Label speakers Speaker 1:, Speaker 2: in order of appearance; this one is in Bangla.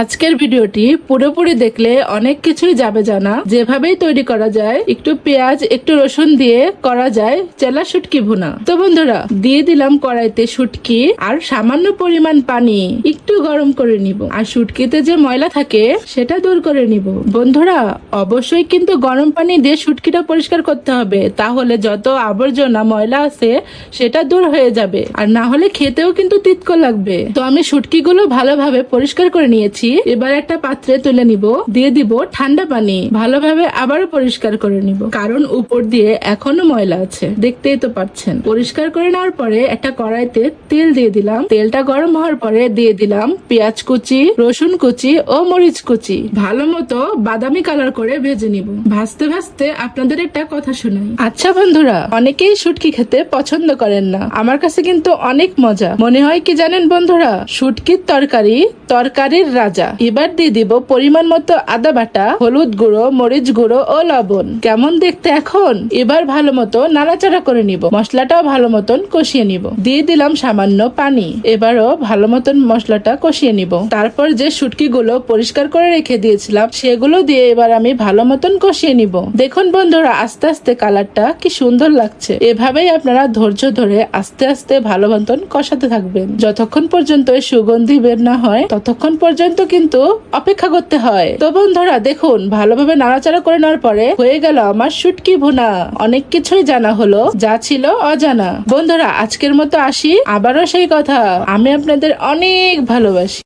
Speaker 1: আজকের ভিডিওটি পুরোপুরি দেখলে অনেক কিছুই যাবে জানা। যেভাবেই তৈরি করা যায়, একটু পেঁয়াজ, একটু রসুন দিয়ে করা যায়, চেলা শুটকি ভুনা। তো বন্ধুরা, দিয়ে দিলাম কড়াইতে শুটকি আর সামান্য পরিমাণ পানি। একটু গরম করে নিব। আর শুটকিতে যে ময়লা থাকে, সেটা দূর করে নিব। বন্ধুরা, অবশ্যই কিন্তু গরম পানি দিয়ে শুটকিটা পরিষ্কার করতে হবে। তাহলে যত আবর্জনা ময়লা আছে, সেটা দূর হয়ে যাবে। আর না হলে খেতেও কিন্তু তিতকো লাগবে। তো আমি শুটকিগুলো ভালোভাবে পরিষ্কার করে নিয়েছি। এবার একটা পাত্রে তুলে নিব। দিয়ে দিব ঠান্ডা পানি। ভালোভাবে আবারও পরিষ্কার করে নিব। কারণ উপর দিয়ে এখনও ময়লা আছে। দেখতেই তো পাচ্ছেন। পরিষ্কার করে নেওয়ার পরে একটা কড়াইতে তেল দিয়ে দিলাম। তেলটা গরম হওয়ার পরে দিয়ে দিলাম পেঁয়াজ কুচি, রসুন কুচি ও মরিচ কুচি। ভালো মতো বাদামি কালার করে ভেজে নিব। ভাজতে ভাজতে আপনাদের একটা কথা শোনাই। আচ্ছা বন্ধুরা, অনেকেই শুটকি খেতে পছন্দ করেন না। আমার কাছে কিন্তু অনেক মজা। মনে হয় কি জানেন বন্ধুরা? শুটকির তরকারি তরকারির রাজা। এবার দিয়ে দিব পরিমাণ মতো আদা বাটা, হলুদ গুঁড়ো, মরিচ গুঁড়ো ও লবণ। কেমন দেখতে এখন? এবার ভালো মতো নাড়াচাড়া করে নিব। মশলাটাও ভালো মতন কষিয়ে নিব। দিয়ে দিলাম সামান্য পানি। এবারও ভালো মতন মশলাটা কষিয়ে নিব। তারপর যে শুটকি গুলো পরিষ্কার করে রেখে দিয়েছিলাম, সেগুলো দিয়ে এবার আমি ভালো মতন কষিয়ে নিব। দেখুন বন্ধুরা, আস্তে আস্তে কালারটা কি সুন্দর লাগছে। এভাবেই আপনারা ধৈর্য ধরে আস্তে আস্তে ভালো মতন কষাতে থাকবেন। যতক্ষণ পর্যন্ত সুগন্ধি বের না হয়, ততক্ষণ পর্যন্ত কিন্তু অপেক্ষা করতে হয়। তো বন্ধুরা, দেখুন, ভালোভাবে নাড়াচাড়া করে নেওয়ার পরে হয়ে গেল আমার শুটকি ভুনা। অনেক কিছুই জানা হলো, যা ছিল অজানা। বন্ধুরা, আজকের মতো আসি। আবারও সেই কথা। আমি আপনাদের অনেক ভালোবাসি।